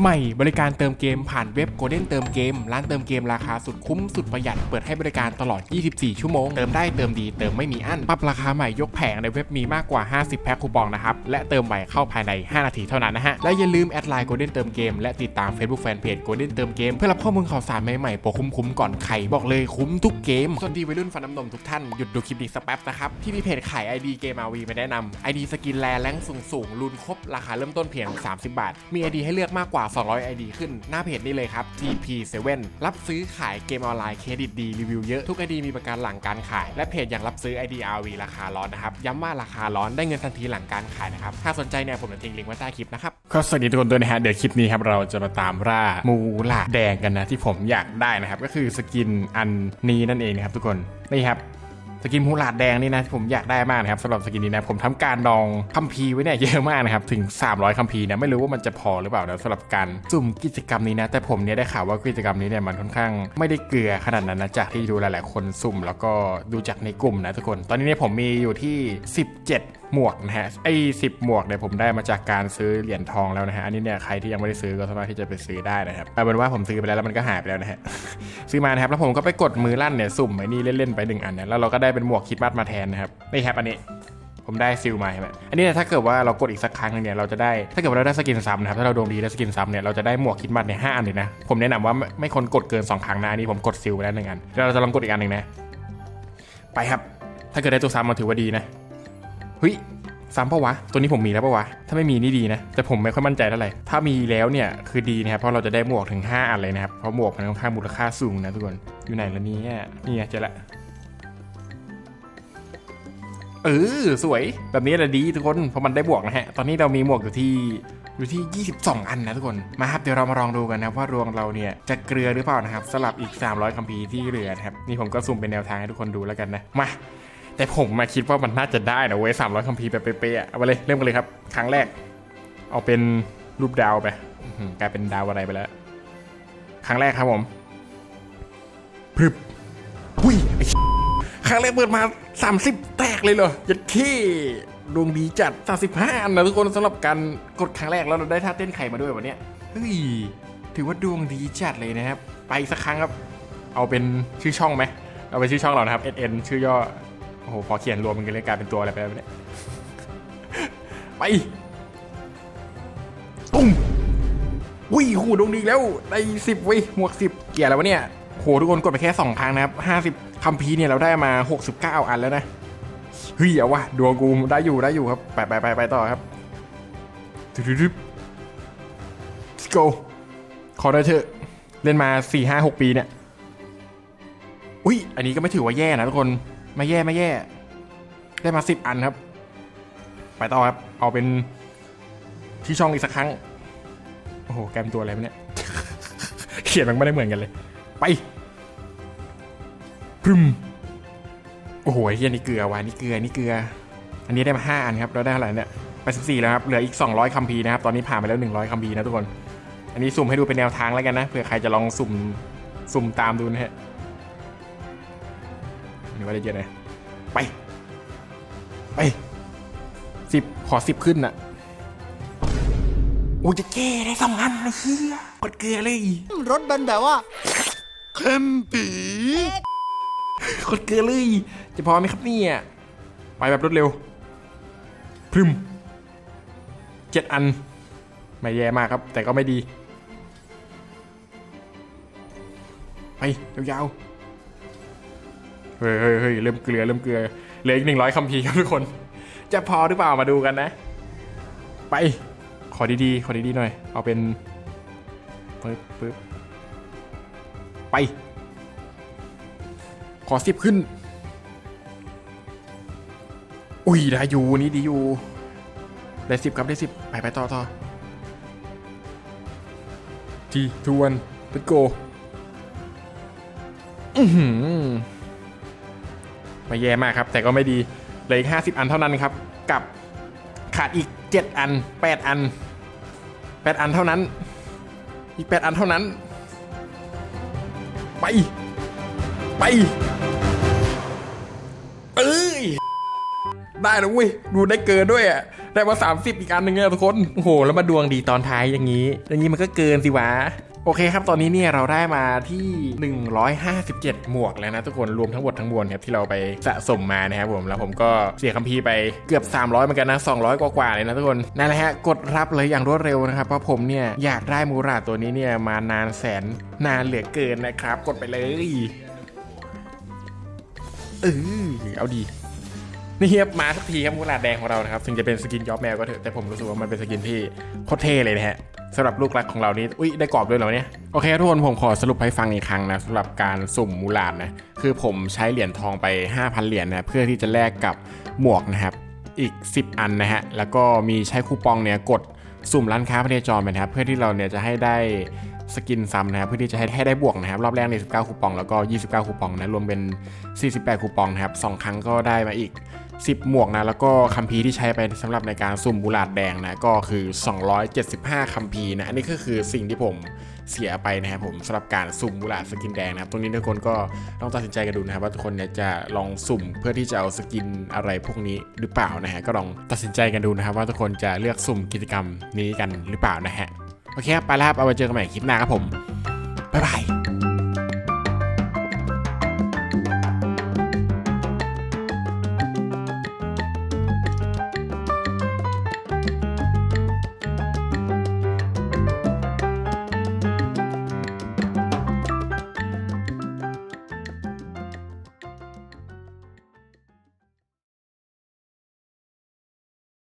ใหม่บริการเติมเกมผ่านเว็บ Golden เติมเกม ร้านเติมเกมราคาสุดคุ้มสุดประหยัด เปิดให้บริการตลอด 24 ชั่วโมง เติมได้เติมดีเติมไม่มีอั้นปรับราคาใหม่ยกแผงในเว็บมีมากกว่า 50 แพ็คคูปองนะครับ และเติมไวเข้าภายใน 5 นาทีเท่านั้นนะฮะ และอย่าลืมแอดไลน์ Golden เติมเกมและติดตาม Facebook Fanpage Golden เติมเกมเพื่อรับข้อมูลข่าวสารใหม่ๆโปรคุ้มๆก่อนใครบอกเลยคุ้มทุกเกมสวัสดีวัยรุ่นฟันน้ำนมทุกท่านหยุดดูคลิปนี้สักแป๊บนะครับที่มีเพจขาย ID เกม RV มาแนะนำ ID สกินแลแรงสูงสูงๆรุนครบราคาเริ่มต้นเพียง 30 บาท มี ID ให้เลือกมากกว่า200 ID ขึ้นหน้าเพจนี้เลยครับ TP7 รับซื้อขายเกมออนไลน์เครดิตดีรีวิวเยอะทุก ID มีประกันหลังการขาย และเพจยังรับซื้อ ID RV ราคาร้อนนะครับ ย้ำว่าราคาร้อนได้เงินทันทีหลังการขายนะครับ ถ้าสนใจเนี่ยผมจะทิ้งลิงก์ไว้ใต้คลิปนะครับก็สวัสดีทุกคนด้วยนะฮะเดี๋ยวคลิปนี้ครับเราจะมาตามล่ามูหลาแดงกันนะที่ผมอยากได้นะครับก็คือสกินอันนี้นั่นเองนะครับทุกคนนี่ครับ สกินมูหลาดแดงนี่นะที่ผมอยากได้มากนะครับสำหรับสกินนี้นะผมทำการดองคัมภีร์ไว้เนี่ยเยอะมากนะครับถึง 300คัมภีร์นะไม่รู้ว่ามันจะพอหรือเปล่านะสำหรับการสุ่มกิจกรรมนี้นะแต่ผมเนี่ยได้ข่าวว่ากิจกรรมนี้เนี่ยมันค่อนข้างไม่ได้เกลือขนาดนั้นนะจากที่ดูหลาย ๆ คนสุ่ม แล้วก็ดูจากในกลุ่มนะทุกคน ตอนนี้เนี่ยผมมีอยู่ที่ 17หมวกนะฮะไอ้สิหมวกเนี่ยผมได้มาจากการซื้อเหรียญทองแล้วนะฮะอันนี้เนี่ยใครที่ยังไม่ได้ซื้อก็สามารถที่จะไปซื้อได้นะครับเอาเป็นว่าผมซื้อไปแล้วแล้วมันก็หายไปแล้วนะฮะซื้อมานะครับแล้วผมก็ไปกดมือลั่นเนี่ยสุ่มไอ้นี่เล่นๆไปหนึ่งอันเนี่ยแล้วเราก็ได้เป็นหมวกคิดมัดมาแทนนะครับนี่ครับอันนี้ผมได้ซิลมาใช่ไหมอันนี้เนี่ยถ้าเกิดว่าเรากดอีกสักครั้งหนึงเนี่ยเราจะได้ ถ้าเกิดว่าเราได้สกินซ้ำนะครับ ถ้าเราดวงดีได้สกินซ้ำเนี่ยเราจะได้หมวกคิดมัดเนี่ยห้าอันเลยนะ ผมแนะนำว่าไม่ควรกดเกินสองครั้งนะ อันนี้ผมกดซิลไปแล้วหนึ่งอันเดี๋ยวเราจะลองกดอีกอันหนึ่งนะ ไปครับ ถ้าเกิดได้ตัวซ้ำมาถือว่าดีนะ เฮ้ยซ้ำปะวะ ตัวนี้ผมมีแล้วปะวะ ถ้าไม่มีนี่ดีนะ แต่ผมไม่ค่อยมั่นใจเท่าไหร่ ถ้ามีแล้วเนี่ยคือดีนะครับ เพราะเราจะได้หมวกถึงห้าอันเลยนะครับ เพราะหมวกมันค่อนข้างมูลค่าสูงนะทุกคน อยู่ไหนละเนี่ยนี่เจอละ เออสวย แบบนี้แหละดีทุกคน เพราะมันได้บวกนะฮะ ตอนนี้เรามีหมวกอยู่ที่อยู่ที่ 22 อันนะทุกคน มาครับ เดี๋ยวเรามาลองดูกันนะว่าดวงเราเนี่ยจะเกลือหรือเปล่านะครับสลับอีก 300คัมภีร์ที่เหลือนะครับ นี่ผมก็สุ่มเป็นแนวทางให้ทุกคนดูแล้วกันนะ มา แต่ผมมาคิดว่ามันน่าจะได้นะเว้ย300คัมภีร์แบบเป๊ะๆเอาไปเลยเริ่มกันเลยครับ ครั้งแรก เอาเป็นรูปดาวไปกลายเป็นดาวอะไรไปแล้ว ครั้งแรกครับผมพรึบหุ้ยครั้งแรกเปิดมา 30 แตกเลยเหรอยัดขี้ดวงดีจัด 35 อันนะทุกคนสำหรับการกดครั้งแรกแล้วเราได้ท่าเต้นไข่มาด้วยวันนี้เฮ้ยถือว่าดวงดีจัดเลยนะครับ ไปสักครั้งครับ เอาเป็นชื่อช่องไหม เอาเป็นชื่อช่องเรานะครับ SN ชื่อย่อ โอ้โหพอเขียนรวมมันก็เลยกลายเป็นตัวอะไรไปแล้วเนี่ยไปตุ้มอุ้ยโหดวงดีแล้วได้สิบวิหมวกสิบเกียร์แล้ววะเนี่ยโหทุกคนกดไปแค่สองครั้งนะครับห้าสิบคัมพีร์เนี่ยเราได้มาหกสิบเก้าอันแล้วนะเฮ้ยเอาวะดวงกูได้อยู่ได้อยู่ครับไปไปไปไปต่อครับดึบดึบ let's go ขอได้เถอะเล่นมาสี่ห้าหกปีเนี่ยอุ้ยอันนี้ก็ไม่ถือว่าแย่นะทุกคน ไม่แย่ไม่แย่ ได้มาสิบอันครับ ไปต่อครับ เอาเป็นที่ช่องอีกสักครั้ง โอ้โห แกมตัวอะไรเนี่ย เขียนมันไม่ได้เหมือนกันเลย ไปพรึมโอ้โหเฮียนี่เกลือว่ะนี่เกลือนี่เกลือ อันนี้ได้มาห้าอันครับ เราได้เท่าไหร่เนี่ยไปสิบสี่แล้วครับ เหลืออีก200คัมภีร์นะครับ ตอนนี้ผ่านไปแล้ว100คัมภีร์นะทุกคน อันนี้สุ่มให้ดูเป็นแนวทางแล้วกันนะ เผื่อใครจะลองสุ่ม สุ่มตามดูนะฮะ นี่ว่าได้เยอะเลยไป ไปสิบขอสิบขึ้นน่ะโอ้ยจะแก้ได้สองอันเลยเฮียกดเกลือเลยรถมันแบบว่าเข้มปีกดเกลือเลยจะพอไหมครับเนี่ยไปแบบรวดเร็วพรึมเจ็ดอัน ไม่แย่มากครับ แต่ก็ไม่ดี ไปยาวๆเฮ้ยเฮ้ยเฮ้ยเริ่มเกลือเริ่มเกลือเหลืออีกหนึ่งร้อยคัมภีร์ครับทุกคน จะพอหรือเปล่ามาดูกันนะ ไปขอดีๆขอดีๆหน่อย เอาเป็นปึ๊บปึ๊บไป ขอสิบขึ้น อุ้ยได้อยู่นี่ดีอยู่ได้สิบครับได้สิบไปไปต่อต่อทีทวนเลตโก อือหือ ไม่แย่มากครับ แต่ก็ไม่ดีเหลืออีกห้าสิบอันเท่านั้นครับ กับขาดอีกเจ็ดอันแปดอันแปดอันเท่านั้น อีกแปดอันเท่านั้น ไป ไปเอ้ยได้แล้วเว้ยดูได้เกินด้วยอะได้มา30 อีกอันหนึ่งเนี่ยทุกคน โอ้โห แล้วมาดวงดีตอนท้ายอย่างนี้ อย่างนี้มันก็เกินสิวะ โอเคครับ ตอนนี้เนี่ยเราได้มาที่ 157 หมวกแล้วนะทุกคน รวมทั้งหมดทั้งมวลครับที่เราไปสะสมมานะครับผม แล้วผมก็เสียคัมภีร์ไปเกือบ 300เหมือนกันนะ 200 กว่าๆเลยนะทุกคน นั่นแหละฮะ กดรับเลยอย่างรวดเร็วนะครับ เพราะผมเนี่ยอยากได้มูราตัวนี้เนี่ยมานานแสนนานเหลือเกินนะครับ กดไปเลย เออเอาดี นี่ครับมาสักทีครับมูลาดแดงของเรานะครับถึงจะเป็นสกินย้อมแมวก็เถอะแต่ผมรู้สึกว่ามันเป็นสกินที่โคตรเท่เลยนะฮะสำหรับลูกรักของเรานี่อุ้ยได้กรอบด้วยเหรอเนี่ยโอเคทุกคนผมขอสรุปให้ฟังอีกครั้งนะสำหรับการสุ่มมูลาดนะคือผมใช้เหรียญทองไป 5,000 เหรียญนะเพื่อที่จะแลกกับหมวกนะครับอีก 10 อันนะฮะแล้วก็มีใช้คูปองเนี่ยกดสุ่มร้านค้าพเนจรไปนะครับเพื่อที่เราเนี่ยจะให้ได้สกินซ้ำนะครับเพื่อที่จะให้ได้บวกนะครับรอบแรกใน19คูปองแล้วก็ 29 คูปองนะรวมเป็น 48 คูปองนะครับสองครั้งก็ได้มาอีก 10 หมวกนะแล้วก็คัมภีร์ที่ใช้ไปสำหรับในการสุ่มบุลาดแดงนะก็คือ 275 คัมภีร์นะอันนี้ก็คือสิ่งที่ผมเสียไปนะครับผมสำหรับการสุ่มบุลาดสกินแดงนะครับตรงนี้ทุกคนก็ต้องตัดสินใจกันดูนะครับว่าทุกคนเนี่ยจะลองสุ่มเพื่อที่จะเอาสกินอะไรพวกนี้หรือเปล่านะฮะก็ลองตัดสินใจกันดูนะครับ ว่าทุกคนจะเลือกสุ่มกิจกรรมนี้กันหรือเปล่านะฮะโอเคครับไปแล้วครับเอาไว้เจอกันใหม่คลิปหน้าครับผมบ๊ายบาย